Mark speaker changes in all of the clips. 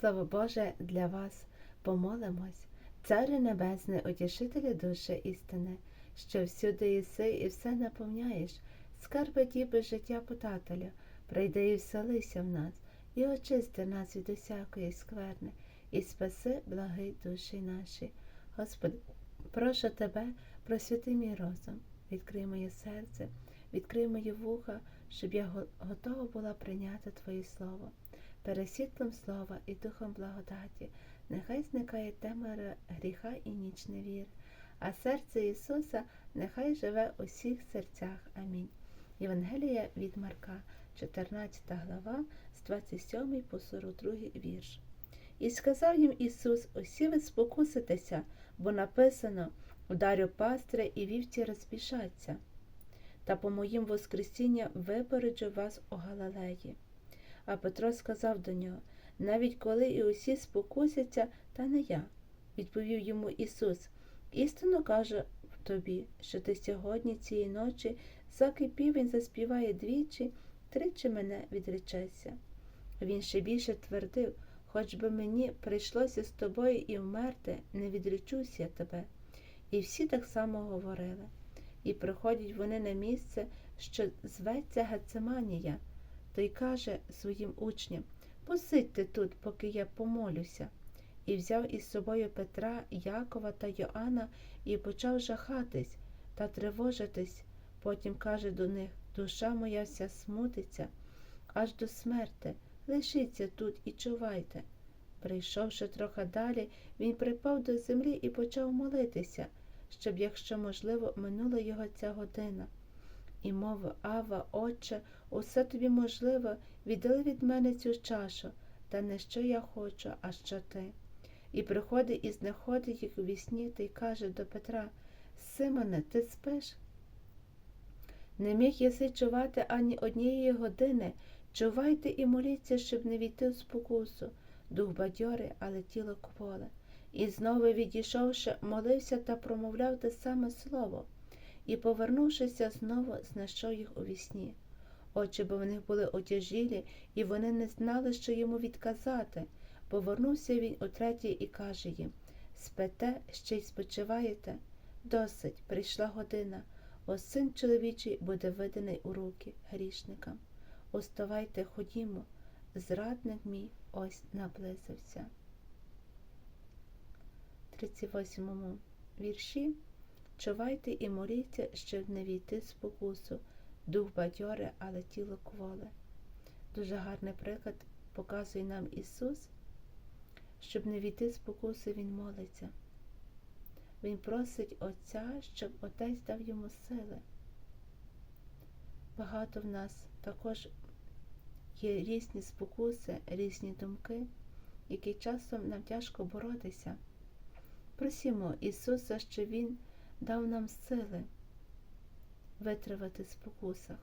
Speaker 1: Слово Боже для вас помолимось, Царю Небесний, утішителю душі істини, що всюди єси і все наповняєш, скарби діби життя подателю, прийди і вселися в нас, і очисти нас від усякої скверни, і спаси благий душі наші. Господи, прошу Тебе, просвіти мій розум, відкрий моє серце, відкрий мої вуха, щоб я готова була прийняти Твоє Слово. Пересвітлом слова і духом благодаті, нехай зникає темора гріха і ніч невір, а серце Ісуса нехай живе у всіх серцях. Амінь. Євангелія від Марка, 14 глава, з 27 по 42 вірш. І сказав їм Ісус, усі ви спокуситеся, бо написано, вдарю пастиря і вівці розбіжаться. Та по моїм воскресіння випереджу вас у Галилеї. А Петро сказав до нього, навіть коли і усі спокусяться, та не я. Відповів йому Ісус, істинно кажу тобі, що ти сьогодні цієї ночі, заки півень заспіває двічі, тричі мене відречешся. Він ще більше твердив, хоч би мені прийшлося з тобою і вмерти, не відречуся я тебе. І всі так само говорили. І приходять вони на місце, що зветься Гецеманія, то й каже своїм учням Посидьте тут, поки я помолюся. І взяв із собою Петра, Якова та Йоанна і почав жахатись та тривожитись. Потім каже до них Душа моя вся смутиться, аж до смерти. Лишіться тут і чувайте. Прийшовши трохи далі, він припав до землі і почав молитися, щоб, якщо можливо, минула його ця година. І мовив Ава, Отче, усе тобі можливо, віддали від мене цю чашу, та не що я хочу, а що ти. І приходить і знаходить їх у вісні та й каже до Петра Симоне, ти спиш? Не міг єси чувати ані однієї години. Чувайте і моліться, щоб не війти в спокусу. Дух бадьорий, але тіло кволе. І знову відійшовши, молився та промовляв те саме слово. І, повернувшися, знову знайшов їх у вісні. Очі бо в них були отяжілі, і вони не знали, що йому відказати. Повернувся він утретє і каже їм Спите, ще й спочиваєте? Досить, прийшла година. Ось син чоловічий буде виданий у руки грішникам. Уставайте, ходімо, зрадник мій ось наблизився. 38 вірші Чувайте і моліться, щоб не війти в спокусу. Дух бадьоре, але тіло кволе. Дуже гарний приклад показує нам Ісус, щоб не війти в спокусу, Він молиться. Він просить Отця, щоб Отець дав йому сили. Багато в нас також є різні спокуси, різні думки, які часом нам тяжко боротися. Просімо Ісуса, що Він дав нам сили витривати спокусах.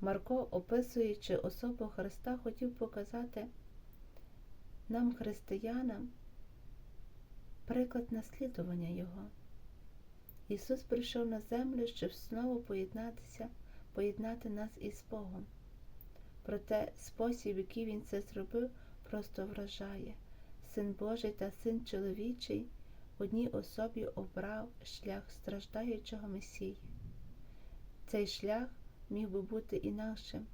Speaker 1: Марко, описуючи особу Христа, хотів показати нам, християнам, приклад наслідування Його. Ісус прийшов на землю, щоб знову поєднатися, поєднати нас із Богом. Проте спосіб, який Він це зробив, просто вражає. Син Божий та син чоловічий одній особі обрав шлях страждаючого Месії. Цей шлях міг би бути інакшим,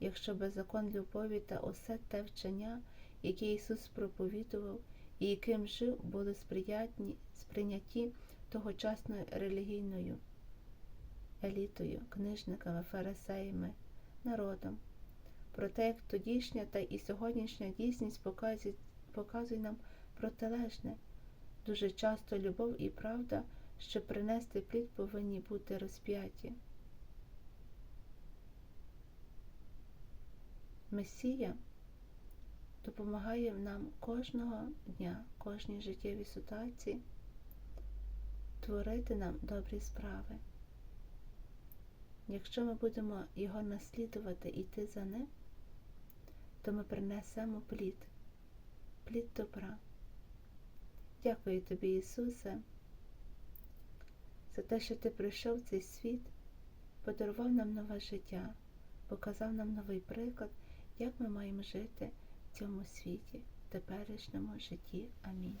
Speaker 1: якщо би закон любові та усе те вчення, яке Ісус проповідував і яким жив, були сприятні, сприйняті тогочасною релігійною елітою, книжниками, фарисеями, народом. Проте, як тодішня та і сьогоднішня дійсність показує, показує нам протилежне. Дуже часто любов і правда, щоб принести плід, повинні бути розп'яті. Месія допомагає нам кожного дня, кожній життєвій ситуації творити нам добрі справи. Якщо ми будемо його наслідувати і йти за ним, то ми принесемо плід, плід добра. Дякую тобі, Ісусе, за те, що Ти прийшов в цей світ, подарував нам нове життя, показав нам новий приклад, як ми маємо жити в цьому світі, в теперішньому житті. Амінь.